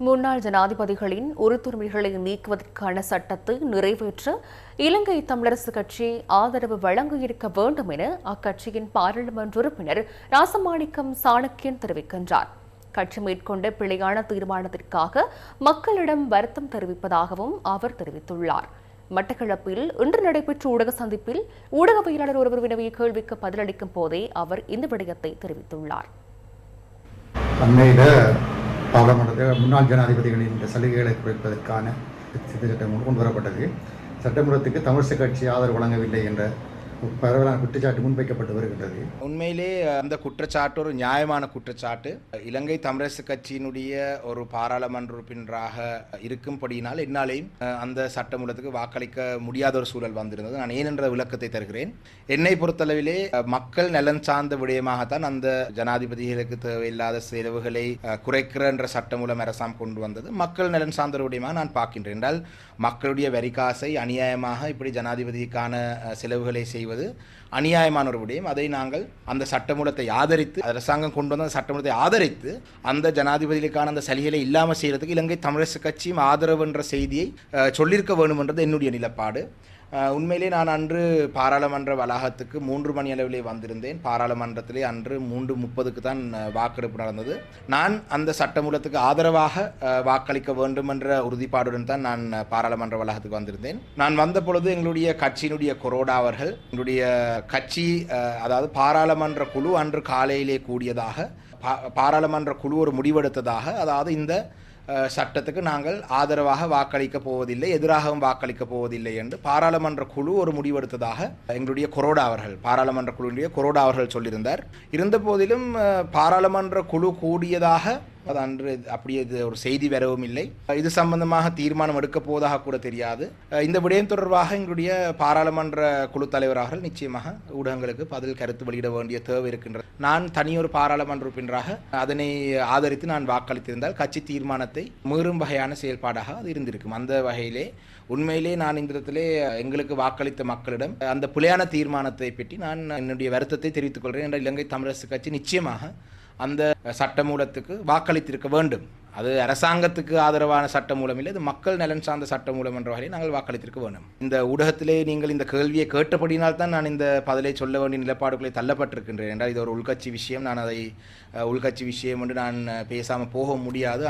முன்னாள் ஜனாதிபதிகளின் உறுத்துரிமைகளை நீக்குவதற்கான சட்டத்தை நிறைவேற்ற இலங்கை தமிழரசு கட்சி ஆதரவு வழங்கியிருக்க வேண்டும் என அக்கட்சியின் பாராளுமன்ற உறுப்பினர் ராசமாணிக்கம் சாணக்கியன் தெரிவிக்கின்றார். கட்சி மேற்கொண்ட பிழையான தீர்மானத்திற்காக மக்களிடம் வருத்தம் தெரிவிப்பதாகவும் அவர் தெரிவித்துள்ளார். மட்டக்களப்பில் இன்று நடைபெற்ற ஊடக சந்திப்பில் ஊடகவியலாளர் ஒருவர் வினவிய கேள்விக்கு பதிலளிக்கும் போதே அவர் இந்த விடயத்தை தெரிவித்துள்ளார். அண்மையில் முன்னாள் ஜனாதிபதிகளின் இந்த சலுகைகளை குறைப்பதற்கான சித்த சட்டம் கொண்டு வரப்பட்டது. சட்டமன்றத்துக்கு தமிழிசை கட்சி ஆதரவு வழங்கவில்லை என்ற பரவலான குற்றச்சாட்டு முன்வைக்கப்பட்டு வருகின்றது. உண்மையிலே அந்த குற்றச்சாட்டு ஒரு நியாயமான குற்றச்சாட்டு. இலங்கை தமிழரசு கட்சியினுடைய ஒரு பாராளுமன்ற உறுப்பினராக இருக்கும்படியினால் என்னாலேயும் அந்த சட்டமூலத்துக்கு வாக்களிக்க முடியாத ஒரு சூழல் வந்திருந்தது. நான் ஏன் என்ற விளக்கத்தை தருகிறேன். என்னை பொறுத்தளவிலே மக்கள் நலன் சார்ந்த விடயமாகத்தான் அந்த ஜனாதிபதிகளுக்கு தேவையில்லாத செலவுகளை குறைக்கிற என்ற சட்டமூலம் அரசாம் கொண்டு வந்தது. மக்கள் நலன் சார்ந்த விடயமாக நான் பார்க்கின்றேன். என்றால் மக்களுடைய வரிகாசை அநியாயமாக இப்படி ஜனாதிபதிக்கான செலவுகளை செய்வது அநியாயமான ஒரு விடயம். அதை நாங்கள் அந்த சட்டமூலத்தை ஆதரித்து அரசாங்கம் கொண்டு வந்த அந்த சட்டமூலத்தை ஆதரித்து அந்த ஜனாதிபதிகளுக்கான அந்த சலுகைகளை இல்லாமல் செய்யறதுக்கு இலங்கை தமிழரசு கட்சியும் ஆதரவு என்ற செய்தியை சொல்லியிருக்க வேண்டும் என்றது என்னுடைய நிலப்பாடு. உண்மையிலே நான் அன்று பாராளுமன்ற வளாகத்துக்கு மூன்று மணி அளவிலே வந்திருந்தேன். பாராளுமன்றத்திலே அன்று மூன்று முப்பதுக்கு தான் வாக்கெடுப்பு நடந்தது. நான் அந்த சட்டமூலத்துக்கு ஆதரவாக வாக்களிக்க வேண்டும் என்ற உறுதிப்பாடுடன் தான் நான் பாராளுமன்ற வளாகத்துக்கு வந்திருந்தேன். நான் வந்த பொழுது எங்களுடைய கட்சியினுடைய கொரோடா அவர்கள் எங்களுடைய கட்சி அதாவது பாராளுமன்ற குழு அன்று காலையிலே கூடியதாக பா- பாராளுமன்ற குழு ஒரு முடிவெடுத்ததாக அதாவது இந்த சட்டத்துக்கு நாங்கள் ஆதரவாக வாக்களிக்கப் போவதில்லை எதிராகவும் வாக்களிக்க போவதில்லை என்று பாராளுமன்ற குழு ஒரு முடிவெடுத்ததாக எங்களுடைய கொரோடா அவர்கள் பாராளுமன்ற குழுவினுடைய கொரோடா அவர்கள் சொல்லியிருந்தார். இருந்த போதிலும் பாராளுமன்ற குழு கூடியதாக அது அன்று அப்படியே இது ஒரு செய்தி வரவும் இல்லை. இது சம்பந்தமாக தீர்மானம் எடுக்க போவதாக கூட தெரியாது. இந்த விடயம் தொடர்பாக எங்களுடைய பாராளுமன்ற குழு தலைவராக நிச்சயமாக ஊடகங்களுக்கு பதில் கருத்து வெளியிட வேண்டிய தேவை இருக்கின்றது. நான் தனியொரு பாராளுமன்ற உறுப்பினராக அதனை ஆதரித்து நான் வாக்களித்திருந்தால் கட்சி தீர்மானத்தை மீறும் வகையான செயல்பாடாக அது இருந்திருக்கும். அந்த வகையிலே உண்மையிலே நான் இந்த இடத்திலே எங்களுக்கு வாக்களித்த மக்களிடம் அந்த புலையான தீர்மானத்தை பற்றி நான் என்னுடைய வருத்தத்தை தெரிவித்துக் கொள்கிறேன். என்ற இலங்கை தமிழரசு கட்சி நிச்சயமாக அந்த சட்டமூலத்துக்கு வாக்களித்திருக்க வேண்டும். அது அரசாங்கத்துக்கு ஆதரவான சட்டமூலம் இல்லை இது மக்கள் நலன் சார்ந்த சட்டமூலம் என்ற வகையில் நாங்கள் வாக்களித்திருக்க வேண்டும். இந்த ஊடகத்திலே நீங்கள் இந்த கேள்வியை கேட்டபடினால் தான் நான் இந்த பதிலை சொல்ல வேண்டிய நிலப்பாடுகளை தள்ளப்பட்டிருக்கின்றேன் என்றால் இது ஒரு உள்கட்சி விஷயம். நான் அதை உள்கட்சி விஷயம் என்று நான் பேசாமல் போக முடியாது.